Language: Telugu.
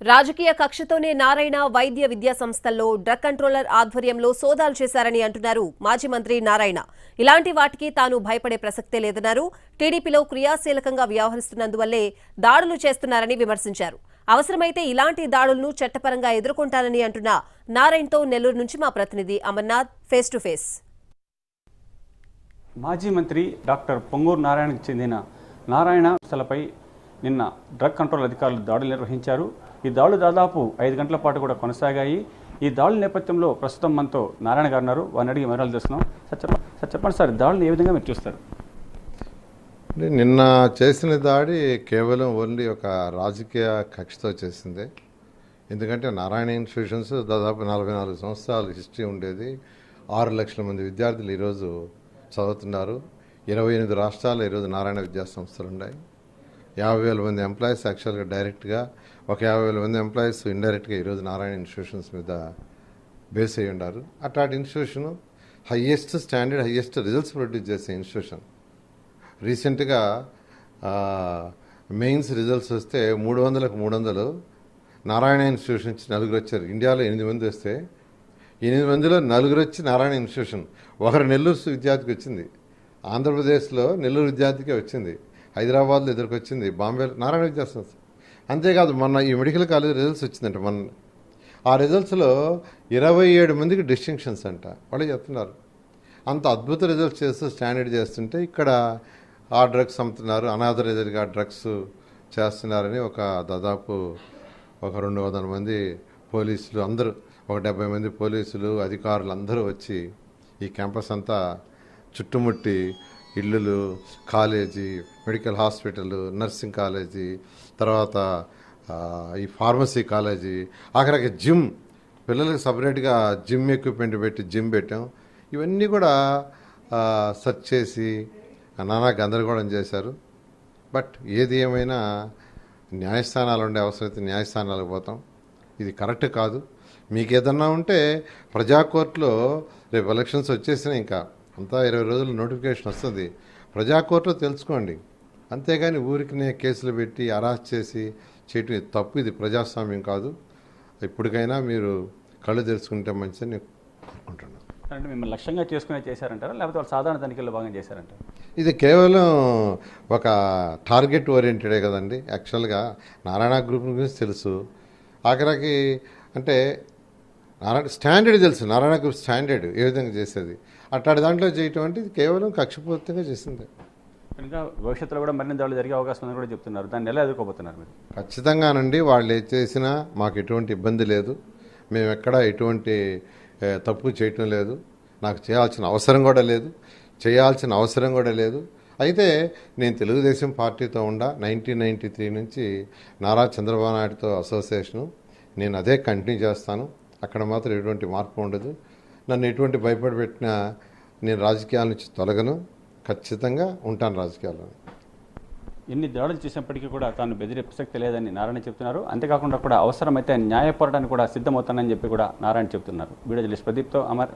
రాజకీయ కక్షతోనే నారాయణ వైద్య విద్యా సంస్థల్లో డ్రగ్ కంట్రోలర్ ఆధ్వర్యంలో సోదాలు చేశారని అంటున్నారు మాజీ మంత్రి నారాయణ. ఇలాంటి వాటికి తాను భయపడే ప్రసక్తే లేదన్నారు. టీడీపీలో క్రియాశీలకంగా వ్యవహరిస్తున్నందువల్లే దాడులు చేస్తున్నారని విమర్శించారు. అవసరమైతే ఇలాంటి దాడులను చట్టపరంగా ఎదుర్కొంటానని అంటున్న నారాయణతో నెల్లూరు నుంచి మా ప్రతినిధి అమర్నాథ్ ఫేస్ టు ఫేస్. మాజీ మంత్రి డాక్టర్ పొంగూరు నారాయణకు చెందిన నారాయణ సంస్థలపై నిన్న డ్రగ్ కంట్రోల్ అధికారులు దాడులు నిర్వహించారు. ఈ దాడులు దాదాపు ఐదు గంటల పాటు కూడా కొనసాగాయి. ఈ దాడుల నేపథ్యంలో ప్రస్తుతం మనతో నారాయణ గారు ఉన్నారు. వారిని అడిగి వివరాలు తెలుస్తున్నాం సార్ చెప్పండి సార్ చెప్పండి దాడులు ఏ విధంగా మీరు చూస్తారు? నిన్న చేసిన దాడి కేవలం ఓన్లీ ఒక రాజకీయ కక్షతో చేసింది. ఎందుకంటే నారాయణ ఇన్స్టిట్యూషన్స్ దాదాపు నలభై నాలుగు సంవత్సరాల హిస్టరీ ఉండేది. ఆరు లక్షల మంది విద్యార్థులు ఈరోజు చదువుతున్నారు. ఇరవై ఎనిమిది రాష్ట్రాలు ఈరోజు నారాయణ విద్యాసంస్థలు ఉన్నాయి. యాభై వేల మంది ఎంప్లాయీస్ యాక్చువల్గా డైరెక్ట్గా ఒక యాభై వేల మంది ఎంప్లాయీస్ ఇండైరెక్ట్గా ఈరోజు నారాయణ ఇన్స్టిట్యూషన్స్ మీద బేస్ అయ్యి ఉన్నారు అట్లాంటి institution highest standard highest results produce చేసే ఇన్స్టిట్యూషన్ రీసెంట్గా మెయిన్స్ రిజల్ట్స్ వస్తే మూడు వందలకు మూడు వందలు నారాయణ ఇన్స్టిట్యూషన్ నుంచి నలుగురు వచ్చారు. ఇండియాలో ఎనిమిది మంది వస్తే ఎనిమిది మందిలో నలుగురు వచ్చి నారాయణ ఇన్స్టిట్యూషన్ ఒకరు నెల్లూరు విద్యార్థికి వచ్చింది. ఆంధ్రప్రదేశ్లో నెల్లూరు విద్యార్థికే వచ్చింది. హైదరాబాద్లో ఎదుర్కొచ్చింది. బాంబే నారాయణ విద్యాసంస్థ. అంతేకాదు మొన్న ఈ మెడికల్ కాలేజ్ రిజల్ట్స్ వచ్చిందంట మొన్న. ఆ రిజల్ట్స్లో ఇరవై ఏడు మందికి డిస్టింక్షన్స్ అంట. వాళ్ళు చెప్తున్నారు. అంత అద్భుత రిజల్ట్స్ చేస్తూ స్టాండర్డ్ చేస్తుంటే ఇక్కడ ఆ డ్రగ్స్ అమ్ముతున్నారు. అనాథరైజర్గా డ్రగ్స్ చేస్తున్నారని ఒక దాదాపు ఒక రెండు వందల మంది పోలీసులు అందరూ ఒక డెబ్బై మంది పోలీసులు అధికారులు అందరూ వచ్చి ఈ క్యాంపస్ అంతా చుట్టుముట్టి ఇల్లులు college medical hospital nursing college తర్వాత ఈ ఫార్మసీ కాలేజీ ఆఖరికి జిమ్. పిల్లలకి సపరేట్గా జిమ్ ఎక్విప్మెంట్ పెట్టి జిమ్ పెట్టాం. ఇవన్నీ కూడా సెర్చ్ చేసి నానా గందరగోళం చేశారు. బట్ ఏది ఏమైనా న్యాయస్థానాలు ఉండే అవసరమైతే న్యాయస్థానాలకు పోతాం. ఇది కరెక్ట్ కాదు. మీకు ఏదన్నా ఉంటే ప్రజా కోర్టులో రేపు ఎలక్షన్స్ వచ్చేసినాయి ఇంకా. అంతా ఇరవై రోజులు నోటిఫికేషన్ వస్తుంది. ప్రజా కోర్టులో తెలుసుకోండి. అంతేగాని ఊరికినే కేసులు పెట్టి అరెస్ట్ చేసి చేయటం తప్పు ఇది ప్రజాస్వామ్యం కాదు. ఇప్పటికైనా మీరు కళ్ళు తెరుచుకుంటే మంచిదని నేను కోరుకుంటున్నాను అంటే మిమ్మల్ని లక్ష్యంగా చేసుకునే చేశారంటారా? లేకపోతే వాళ్ళు సాధారణ తనిఖీల్లో భాగంగా చేశారంటారా? ఇది కేవలం ఒక టార్గెట్ ఓరియంటెడే కదండి. యాక్చువల్గా నారాయణ గ్రూప్ గురించి తెలుసు. ఆఖరికి అంటే నారాయణ స్టాండర్డ్ తెలుసు. నారాయణ గ్రూప్ స్టాండర్డ్ ఏ విధంగా చేసేది? అట్లాంటి దాంట్లో చేయటం అంటే కేవలం కక్షపూర్తిగా చేసింది. భవిష్యత్తులో కూడా మరిన్ని దాడులు జరిగే అవకాశం ఉందని కూడా చెప్తున్నారు. దాన్ని ఎలా ఎదుర్కోబోతున్నారు మీరు? ఖచ్చితంగానండి. వాళ్ళు ఏది చేసినా మాకు ఎటువంటి ఇబ్బంది లేదు. మేము ఎక్కడ ఎటువంటి తప్పు చేయటం లేదు. నాకు చేయాల్సిన అవసరం కూడా లేదు. చేయాల్సిన అవసరం కూడా లేదు. అయితే నేను తెలుగుదేశం పార్టీతో ఉండ. నైన్టీన్ నైంటీ త్రీ నుంచి నారా చంద్రబాబు నాయుడుతో అసోసియేషను నేను అదే కంటిన్యూ చేస్తాను. అక్కడ మాత్రం ఎటువంటి మార్పు ఉండదు. నన్ను ఎటువంటి భయపడబెట్టినా నేను రాజకీయాల నుంచి తొలగను. ఖచ్చితంగా ఉంటాను రాజకీయాల్లో ఎన్ని దాడులు చేసినప్పటికీ కూడా తాను బెదిరే ప్రసక్తి లేదని నారాయణ చెప్తున్నారు. అంతేకాకుండా కూడా అవసరమైతే న్యాయపోరాటాన్ని కూడా సిద్ధమవుతానని చెప్పి కూడా నారాయణ చెప్తున్నారు. వీడియో జర్నలిస్ట్ ప్రదీప్తో అమర్.